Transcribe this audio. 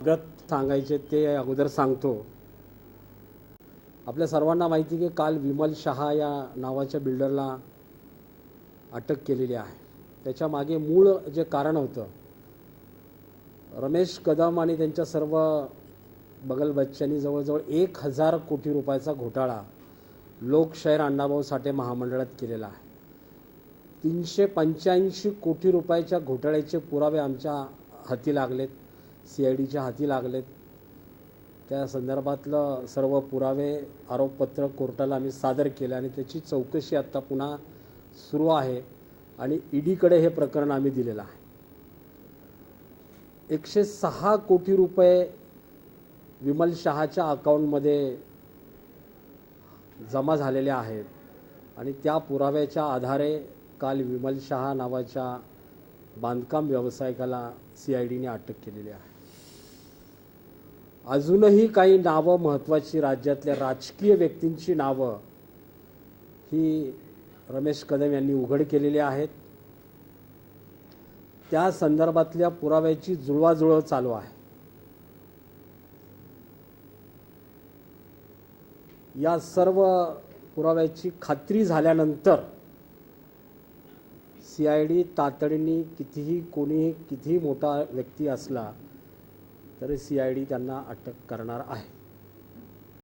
गत सांगायचे ते अगोदर सांगतो. आपल्या सर्वांना माहिती की काल विमल शहा या नावाच्या बिल्डरला अटक केलेली आहे. त्याच्यामागे मूळ जे कारण होतं रमेश कदम आणि त्यांच्या सर्व बगल बच्च्यांनी जवळजवळ एक हजार कोटी रुपयाचा घोटाळा लोकशाहीर अण्णाभाऊ साठे महामंडळात केलेला आहे. तीनशे पंच्याऐंशी कोटी रुपयाच्या घोटाळ्याचे पुरावे आमच्या हाती लागलेत सी आय डीच्या हाती लागलेत. त्या संदर्भातलं सर्व पुरावे आरोपपत्र कोर्टाला आम्ही सादर केलं आणि त्याची चौकशी आत्ता पुन्हा सुरू आहे आणि ईडीकडे हे प्रकरण आम्ही दिलेलं आहे. एकशे सहा कोटी रुपये विमल शहाच्या अकाउंटमध्ये जमा झालेल्या आहेत. आणि त्या पुराव्याच्या आधारे काल विमल शहा नावाच्या बांधकाम व्यावसायिकाला सी आय डीने अटक केलेली आहे. अजूनही काही नावं महत्त्वाची राज्यातल्या राजकीय व्यक्तींची नावं ही रमेश कदम यांनी उघड केलेली आहेत. त्या संदर्भातल्या पुराव्याची जुळवाजुळव चालू आहे. या सर्व पुराव्याची खात्री झाल्यानंतर सी आय डी तातडीने कितीही कोणीही कितीही मोठा व्यक्ती असला तरी सी आय डी त्यांना अटक करणार आहे.